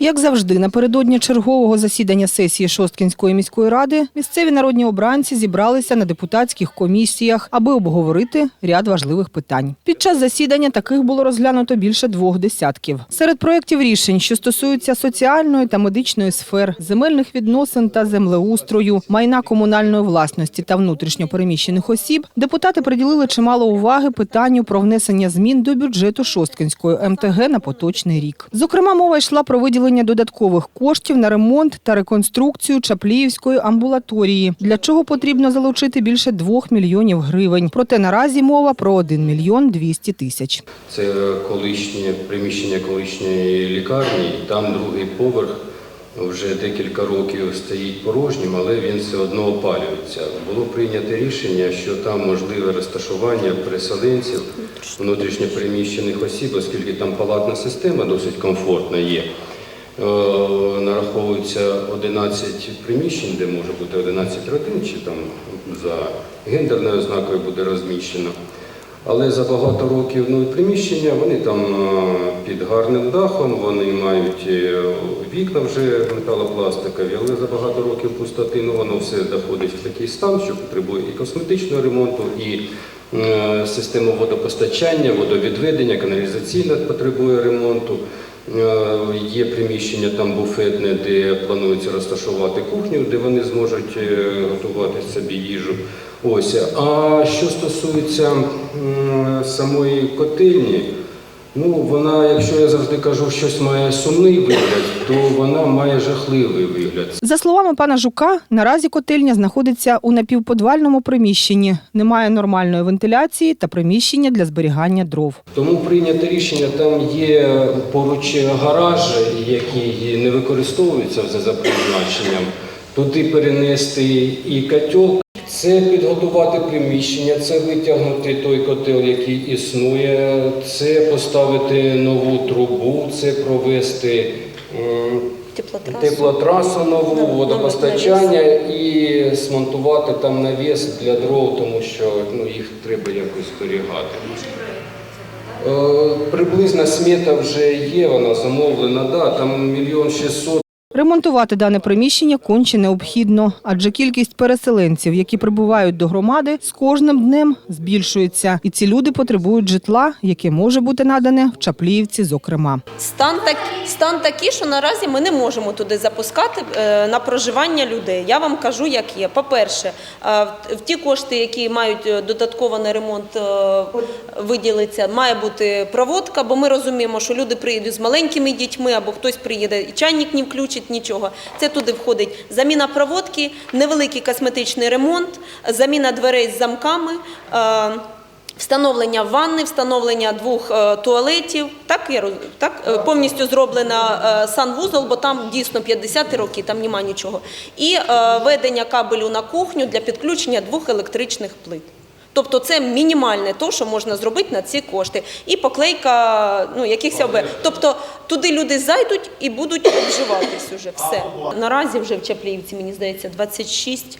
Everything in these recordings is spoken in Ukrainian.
Як завжди, напередодні чергового засідання сесії Шосткінської міської ради місцеві народні обранці зібралися на депутатських комісіях, аби обговорити ряд важливих питань. Під час засідання таких було розглянуто більше двох десятків. Серед проєктів рішень, що стосуються соціальної та медичної сфер, земельних відносин та землеустрою, майна комунальної власності та внутрішньопереміщених осіб, депутати приділили чимало уваги питанню про внесення змін до бюджету Шосткінської МТГ на поточний рік. Зокрема, мова йшла про виділення додаткових коштів на ремонт та реконструкцію Чапліївської амбулаторії, для чого потрібно залучити більше 2 мільйонів гривень. Проте наразі мова про 1 мільйон 200 тисяч. Це колишнє приміщення колишньої лікарні. Там другий поверх вже декілька років стоїть порожнім, але він все одно опалюється. Було прийнято рішення, що там можливе розташування переселенців, внутрішньопереміщених осіб, оскільки там палатна система досить комфортна є. Е, Нараховується 11 приміщень, де може бути 11 родин, чи там за гендерною ознакою буде розміщено. Але за багато років ну, приміщення, вони там е, під гарним дахом, вони мають е, вікна вже металопластикові, але за багато років пустоти ну, воно все доходить в такий стан, що потребує і косметичного ремонту, і е, система водопостачання, водовідведення, каналізаційна потребує ремонту. Е, Є приміщення там буфетне, де планується розташувати кухню, де вони зможуть е, готувати собі їжу. Ось. А що стосується самої котельні, ну вона, якщо я завжди кажу, щось має сумний вигляд, то вона має жахливий вигляд. За словами пана Жука, наразі котельня знаходиться у напівподвальному приміщенні. Немає нормальної вентиляції та приміщення для зберігання дров. Тому прийнято рішення, там є поруч гараж, який не використовується за призначенням. Туди перенести і котел. Це підготувати приміщення, це витягнути той котел, який існує, це поставити нову трубу, це провести Теплотрасу. теплотрасу нову, Нов- водопостачання і смонтувати там навіс для дров, тому що ну, їх треба якось зберігати. Е, Приблизна смета вже є, вона замовлена, да, там мільйон шістсот. Ремонтувати дане приміщення конче необхідно, адже кількість переселенців, які прибувають до громади, з кожним днем збільшується, і ці люди потребують житла, яке може бути надане в Чапліївці, зокрема. Стан, так, стан такий, що наразі ми не можемо туди запускати е, на проживання людей. Я вам кажу, як є. По-перше, е, в- ті кошти, які мають е, додатково на ремонт виділиться, має бути проводка, бо ми розуміємо, що люди приїдуть з маленькими дітьми, або хтось приїде і чайник не включить, нічого. Це туди входить заміна проводки, невеликий косметичний ремонт, заміна дверей з замками. е, Встановлення ванни, встановлення двох е, туалетів. Так я так е, повністю зроблена санвузол, бо там дійсно 50 роки, там нема нічого. І ведення кабелю на кухню для підключення двох електричних плит. Тобто це мінімальне то, що можна зробити на ці кошти. І поклейка ну, якихось ОБ. Тобто туди люди зайдуть і будуть обживатись уже все. Наразі вже в Чапліївці, мені здається, 26 е,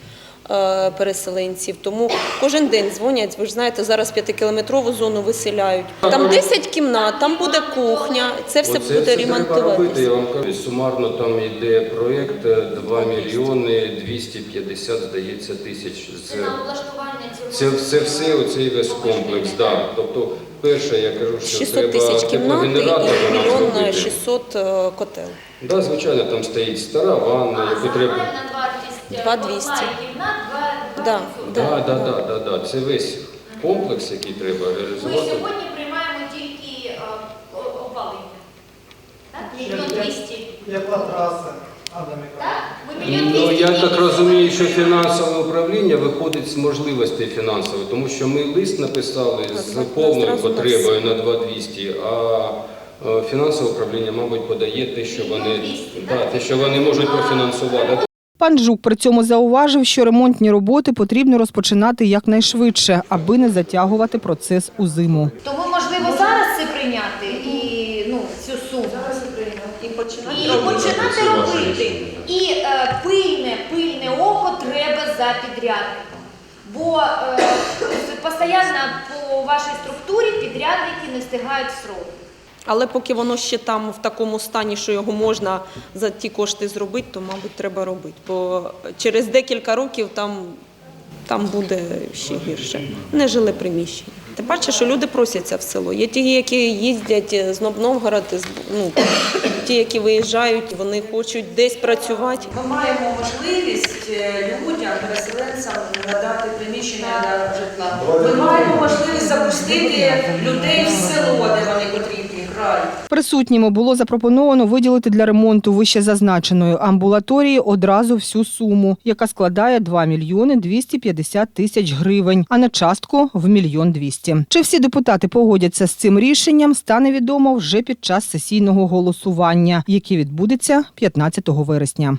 переселенців. Тому кожен день дзвонять. Ви ж знаєте, зараз п'ятикілометрову зону виселяють. Там 10 кімнат, там буде кухня. Це все Оце буде ремонтуватися. я вам кажу. Сумарно там йде проєкт е, 2 мільйони 250, здається, тисяч. З- Це на облаштування цього. Це все, все оцей весь комплекс, да. Тобто, перше, я кажу, що 600 тисяч кімнат і мільйон робити. 600 е, котел. Да, звичайно, там стоїть стара ванна, яку треба. Загальна вартість Два е, 200. одна кімнат, два- два Да. Да, да, да, да, да. Це весь комплекс, який треба Ми сьогодні приймаємо тільки е, опалення. Так? Мільйон двісті. Яка траса? Так? Ми мільйон Ну, я тільки так розумію, що сьогодні фінансове управління виходить з можливостей фінансових, тому що ми лист написали з Так, повною зразу потребою на 2200, а е, фінансове управління, мабуть, подає те, що вони, да, те, що вони можуть профінансувати. Пан Жук при цьому зауважив, що ремонтні роботи потрібно розпочинати якнайшвидше, аби не затягувати процес у зиму. Тому можливо зараз це прийняти і ну, цю суму. І починати І починати робити. І е, пильне, пильне око треба за підрядником. Бо е, постійно по вашій структурі підрядники не встигають в срок. Але поки воно ще там в такому стані, що його можна за ті кошти зробити, то, мабуть, треба робити. Бо через декілька років там, там буде ще гірше. Не жили приміщення. Тим паче, що люди просяться в село. Є ті, які їздять з Нов- Новгород, ну, ті, які виїжджають, вони хочуть десь працювати. Ми маємо можливість е, людям, переселенцям надати приміщення для житла. Ми маємо можливість запустити людей в село, де вони потрібні, край. Присутніми було запропоновано виділити для ремонту вище зазначеної амбулаторії одразу всю суму, яка складає 2 мільйони 250 тисяч гривень, а на частку в мільйон 200. Чи всі депутати погодяться з цим рішенням, стане відомо вже під час сесійного голосування, яке відбудеться 15 вересня.